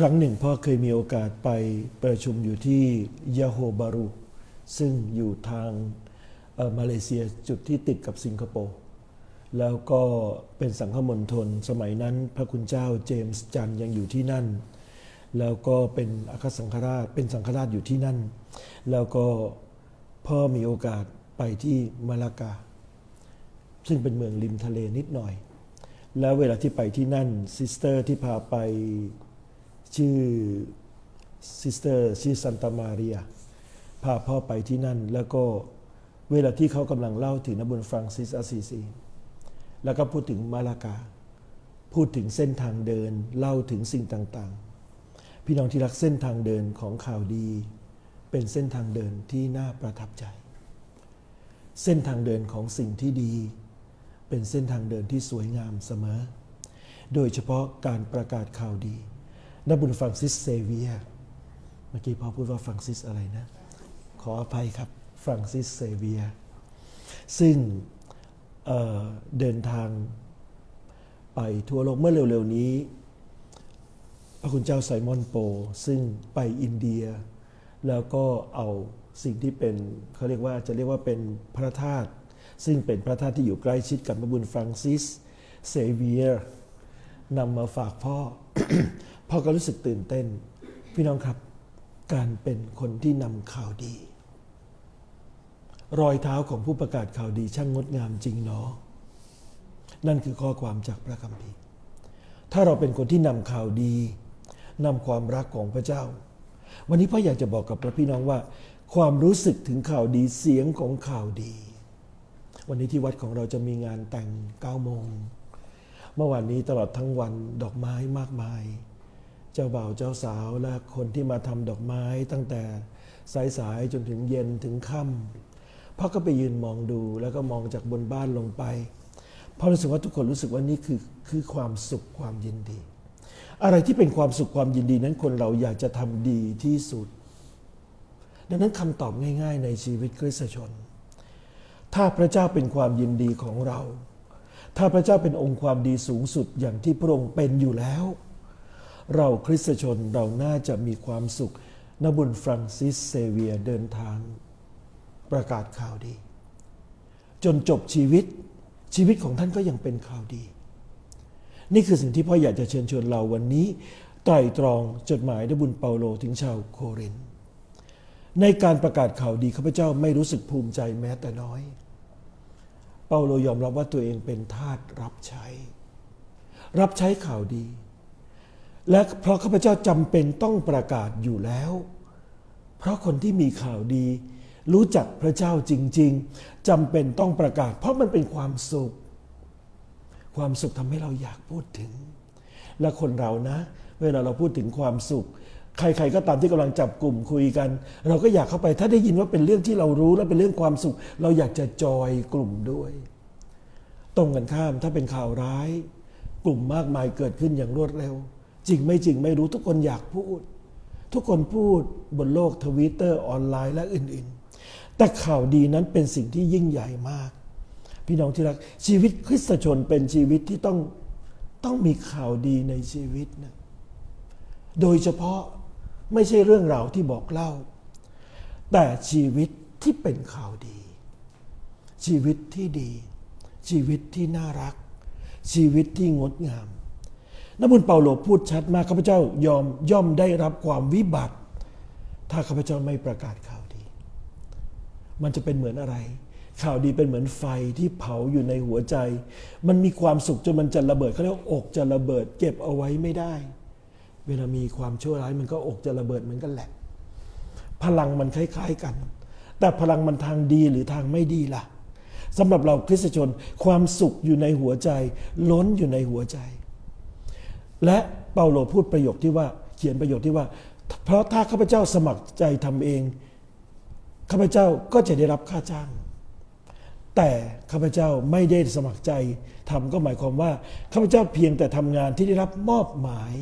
ครั้งหนึ่งพ่อเคยมีโอกาสไปประชุมอยู่ที่ยาโฮบารุซึ่งอยู่ทางมาเลเซียจุดที่ติดกับสิงคโปร์แล้วก็เป็นสังฆมณฑลสมัยนั้นพระคุณเจ้าเจมส์จันยังอยู่ที่นั่น แล้วก็เป็นอัคสังฆราชเป็นสังฆราชอยู่ที่นั่น แล้วก็พ่อมีโอกาสไปที่มาลากา ซึ่งเป็นเมืองริมทะเลนิดหน่อย แล้วเวลาที่ไปที่นั่นซิสเตอร์ที่พาไป ชื่อซิสเตอร์ชื่อซันตามาเรียพาพ่อไปที่นั่น แล้วก็เวลาที่เขากำลังเล่าถึงนบุญฟรังซิสอาซีซีแล้วก็พูดถึงมาลากา พูดถึงเส้นทางเดิน เล่าถึงสิ่งต่างๆ พี่น้องที่รักเส้นทางเดินของข่าวดี เป็นเส้นทางเดินที่น่าประทับใจ เส้นทางเดินของสิ่งที่ดี เป็นเส้นทางเดินที่สวยงามเสมอ โดยเฉพาะการประกาศข่าวดี นบุญฟรังซิสเซเวียเมื่อกี้พ่อพูดว่าฟรังซิสอะไรนะ ขออภัยครับฟรังซิสเซเวียซึ่งเเดินทางไปทั่วโลกเมื่อเร็วๆนี้ พระคุณเจ้าไซมอนโป ซึ่งไปอินเดีย แล้วก็เอาสิ่งที่เป็นเขาเรียกว่าจะเรียกว่าเป็นพระธาตุซึ่งเป็นพระธาตุที่อยู่ใกล้ชิดกับพระบุญฟรังซิสเซเวียนำมาฝากพ่อ พ่อก็รู้สึกตื่นเต้น พี่น้องครับ การเป็นคนที่นำข่าวดี รอยเท้าของผู้ประกาศข่าวดีช่างงดงามจริงเนาะนั่นคือข้อความจากพระคัมภีร์ ถ้าเราเป็นคนที่นำข่าวดีนำความรักของพระเจ้า วันนี้พ่ออยากจะบอกกับพระพี่น้องว่า ความรู้สึกถึงข่าวดีเสียงของข่าวดี วันนี้ที่วัดของเราจะมีงานแต่ง9โมง เมื่อวานนี้ตลอดทั้งวันดอกไม้มากมาย เจ้าบ่าวเจ้าสาวและคนที่มาทำดอกไม้ตั้งแต่สายๆจนถึงเย็นถึงค่ำพ่อก็ไปยืนมองดูแล้วก็มองจากบนบ้านลงไปพ่อรู้สึกว่าทุกคนรู้สึกว่านี่คือคือความสุขความยินดี อะไรที่เป็นความสุขความยินดีนั้นคนเราอยากจะทำดีที่สุด ดังนั้นคำตอบง่าย ๆ ในชีวิตคริสตชน ถ้าพระเจ้าเป็นความยินดีของเรา ถ้าพระเจ้าเป็นองค์ความดีสูงสุดอย่างที่พระองค์เป็นอยู่แล้ว เราคริสตชนเราน่าจะมีความสุขนบุญฟรังซิสเซเวียเดินทาง ประกาศข่าวดี จนจบชีวิตชีวิตของท่านก็ยังเป็นข่าวดี นี่คือสิ่งที่พ่ออยากจะเชิญชวนเราวันนี้ไตรตรองจดหมายนบุญเปาโลถึงชาวโครินในการประกาศข่าวดีข้าพเจ้าไม่รู้สึกภูมิใจแม้แต่น้อย เปาโลยอมรับว่าตัวเองเป็นทาสรับใช้ รับใช้ข่าวดี และเพราะข้าพเจ้าจำเป็นต้องประกาศอยู่แล้ว เพราะคนที่มีข่าวดี รู้จักพระเจ้าจริง ๆจำเป็นต้องประกาศ เพราะมันเป็นความสุข ความสุขทำให้เราอยากพูดถึง และคนเรานะ เวลาเราพูดถึงความสุข ใครๆก็ตามที่กำลังจับกลุ่มคุยกัน เราก็อยากเข้าไปถ้าได้ยินว่าเป็นเรื่องที่เรารู้และเป็นเรื่องความสุข เราอยากจะจอยกลุ่มด้วย ตรงกันข้ามถ้าเป็นข่าวร้าย กลุ่มมากมายเกิดขึ้นอย่างรวดเร็ว จริงไม่จริงไม่รู้ทุกคนอยากพูด ทุกคนพูดบนโลกทวิตเตอร์ออนไลน์และอื่นๆ แต่ข่าวดีนั้นเป็นสิ่งที่ยิ่งใหญ่มาก พี่น้องที่รักชีวิตคริสตชนเป็นชีวิตที่ต้องต้องมีข่าวดีในชีวิตนะโดยเฉพาะไม่ใช่เรื่องราวที่บอกเล่า แต่ชีวิตที่เป็นข่าวดี ชีวิตที่ดี ชีวิตที่น่ารัก ชีวิตที่งดงาม นบุญเปาโลพูดชัดมากข้าพเจ้ายอมย่อมได้รับความวิบัติ ถ้าข้าพเจ้าไม่ประกาศข่าวดี มันจะเป็นเหมือนอะไร ข่าวดีเป็นเหมือนไฟที่เผาอยู่ในหัวใจ มันมีความสุขจนมันจะระเบิดเขาเรียกอกจะระเบิด เก็บเอาไว้ไม่ได้ เวลามีความชั่วร้ายมันก็อกจะระเบิดเหมือนกันแหละ พลังมันคล้าย ๆกัน แต่พลังมันทางดีหรือทางไม่ดีล่ะสำหรับเราคริสตชนความสุขอยู่ในหัวใจ ล้นอยู่ในหัวใจ และเปาโลพูดประโยคที่ว่าเขียนประโยคที่ว่า เพราะถ้าข้าพเจ้าสมัครใจทำเองข้าพเจ้าก็จะได้รับค่าจ้าง แต่ข้าพเจ้าไม่ได้สมัครใจทำก็หมายความว่าข้าพเจ้าเพียงแต่ทำงานที่ได้รับมอบหมาย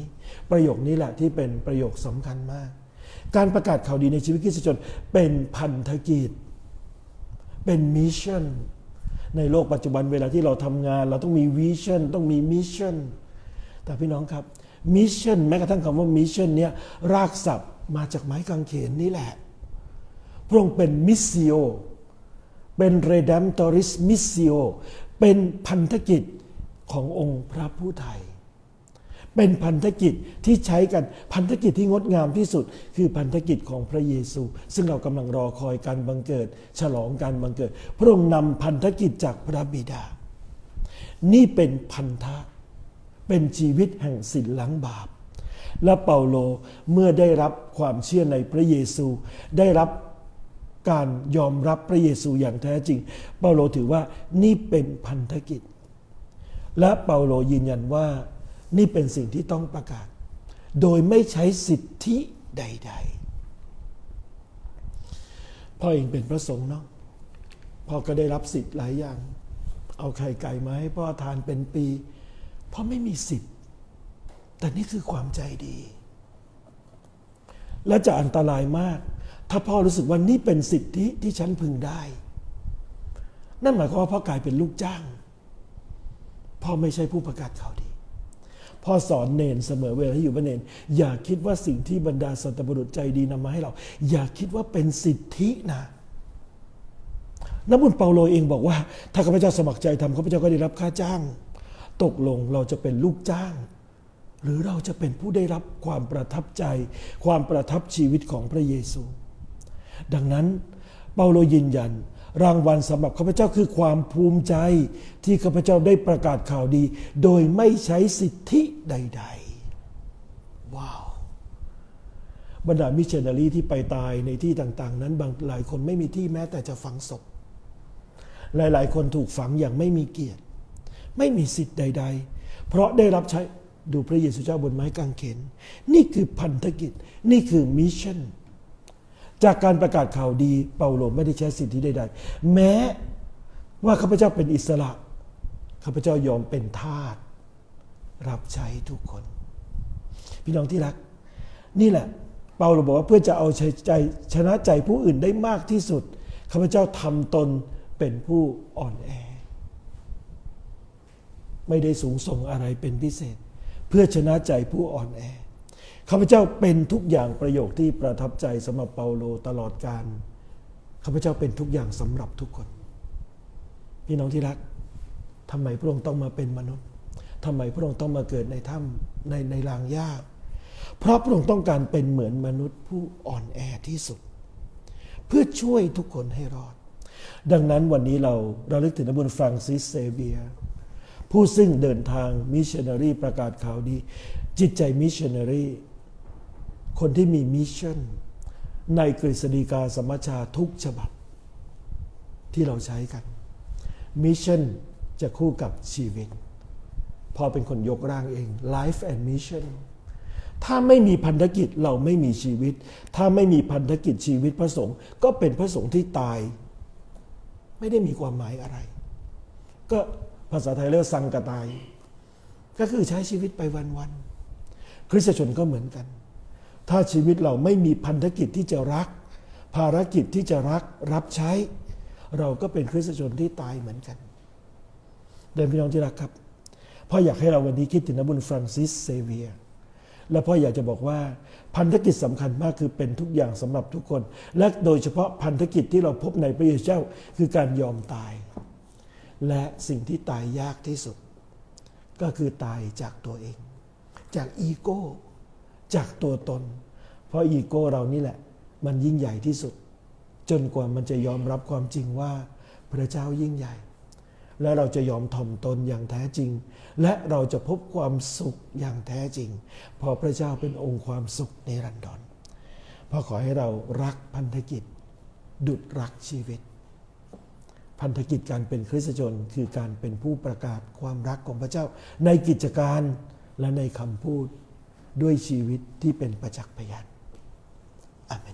ประโยคนี้แหละที่เป็นประโยคสำคัญมาก การประกาศข่าวดีในชีวิตคริสตชนเป็นพันธกิจ เป็นมิชชั่นในโลกปัจจุบันเวลาที่เราทำงาน เราต้องมีวิชั่นต้องมีมิชชั่น แต่พี่น้องครับมิชชั่นแม้กระทั่งคำว่ามิชชั่นเนี่ยรากศัพท์มาจากไม้กางเขนนี่แหละ พระองค์เป็นมิสซิโอเป็น redemptoris missio เป็นพันธกิจขององค์พระผู้ไทย เป็นพันธกิจที่ใช้กันพันธกิจที่งดงามที่สุด คือพันธกิจของพระเยซู ซึ่งเรากำลังรอคอยการบังเกิด ฉลองการบังเกิด พระองค์นำพันธกิจจากพระบิดา นี่เป็นพันธะ เป็นชีวิตแห่งสินล้างบาป และเปาโลเมื่อได้รับความเชื่อในพระเยซู ได้รับการยอมรับพระเยซูอย่างแท้จริง เปาโลถือว่านี่เป็นพันธกิจ และเปาโลยืนยันว่านี่เป็นสิ่งที่ต้องประกาศ โดยไม่ใช้สิทธิใด ๆ พ่อเองเป็นพระสงฆ์เนาะพ่อก็ได้รับสิทธิ์หลายอย่าง เอาไข่ไก่มาให้พ่อทานเป็นปี พ่อไม่มีสิทธิ์ แต่นี่คือความใจดี และจะอันตรายมาก ถ้าพ่อรู้สึกว่านี่เป็นสิทธิที่ฉันพึงได้ นั่นหมายความว่าพ่อกลายเป็นลูกจ้าง พ่อไม่ใช่ผู้ประกาศข่าวดี พ่อสอนเนนเสมอเวลาที่อยู่บ้านเนน อย่าคิดว่าสิ่งที่บรรดาสัตบุรุษใจดีนำมาให้เรา อย่าคิดว่าเป็นสิทธินะนักบุญเปาโลเองบอกว่า ถ้าข้าพเจ้าสมัครใจทำข้าพเจ้าก็ได้รับค่าจ้าง ตกลงเราจะเป็นลูกจ้าง หรือเราจะเป็นผู้ได้รับความประทับใจ ความประทับชีวิตของพระเยซู ดังนั้นเปาโลยืนยัน รางวัลสำหรับข้าพเจ้าคือความภูมิใจที่ข้าพเจ้าได้ประกาศข่าวดี โดยไม่ใช้สิทธิใด ๆ ว้าวบรรดามิชชันนารีที่ไปตายในที่ต่าง ๆ นั้นบางหลายคนไม่มีที่แม้แต่จะฝังศพหลาย ๆ คนถูกฝังอย่างไม่มีเกียรติ ไม่มีสิทธิ์ใด ๆ เพราะได้รับใช้ดูพระเยซูเจ้าบนไม้กางเขน นี่คือพันธกิจ นี่คือมิชชั่น จากการประกาศข่าวดีเปาโลไม่ได้ใช้สิทธิใด ๆ แม้ว่าข้าพเจ้าเป็นอิสระ ข้าพเจ้ายอมเป็นทาสรับใช้ทุกคน พี่น้องที่รัก นี่แหละ เปาโลบอกว่าเพื่อจะเอาใจชนะใจผู้อื่นได้มากที่สุด ข้าพเจ้าทำตนเป็นผู้อ่อนแอ ไม่ได้สูงส่งอะไรเป็นพิเศษ เพื่อชนะใจผู้อ่อนแอข้าพเจ้าเป็นทุกอย่างประโยคที่ประทับใจสำหรับเปาโลตลอดการข้าพเจ้าเป็นทุกอย่างสำหรับทุกคน พี่น้องที่รักทำไมพระองค์ต้องมาเป็นมนุษย์ทำไมพระองค์ต้องมาเกิดในถ้ำในในรางหญ้าเพราะพระองค์ต้องการเป็นเหมือนมนุษย์ผู้อ่อนแอที่สุด เพื่อช่วยทุกคนให้รอด ดังนั้นวันนี้เราเราลึกถึงนบุญฟรังซิสเซเบีย ผู้ซึ่งเดินทางมิชชันนารีประกาศข่าวดี จิตใจมิชชันนารีคนที่มีมิชชั่น ในกฤษฎีกาสมัชชาทุกฉบับ ที่เราใช้กันมิชชั่นจะคู่กับชีวิต พอเป็นคนยกร่างเอง Life and Mission ถ้าไม่มีพันธกิจเราไม่มีชีวิต ถ้าไม่มีพันธกิจชีวิตพระสงฆ์ก็เป็นพระสงฆ์ที่ตาย ไม่ได้มีความหมายอะไร ก็ ภาษาไทยเรียกสังกตาย ก็คือใช้ชีวิตไปวันๆคริสตชนก็เหมือนกัน ถ้าชีวิตเราไม่มีพันธกิจที่จะรัก ภารกิจที่จะรักรับใช้ เราก็เป็นคริสตชนที่ตายเหมือนกันเดินพี่น้องที่รักครับพ่ออยากให้เราวันนี้คิดถึงนบุญฟรังซิสเซเวียและพ่ออยากจะบอกว่าพันธกิจสำคัญมากคือเป็นทุกอย่างสำหรับทุกคน และโดยเฉพาะพันธกิจที่เราพบในพระเยซูเจ้าคือการยอมตาย และสิ่งที่ตายยากที่สุด ก็คือตายจากตัวเอง จากอีโก้ จากตัวตน เพราะอีโก้เรานี่แหละ มันยิ่งใหญ่ที่สุด จนกว่ามันจะยอมรับความจริงว่า พระเจ้ายิ่งใหญ่ และเราจะยอมถ่อมตนอย่างแท้จริง และเราจะพบความสุขอย่างแท้จริง เพราะพระเจ้าเป็นองค์ความสุขในรันดรพอขอให้เรารักพันธกิจ ดุดรักชีวิต พันธกิจการเป็นคริสตชนคือการเป็นผู้ประกาศความรักของพระเจ้า ในกิจการและในคำพูดด้วยชีวิตที่เป็นประจักษ์พยานอาเมน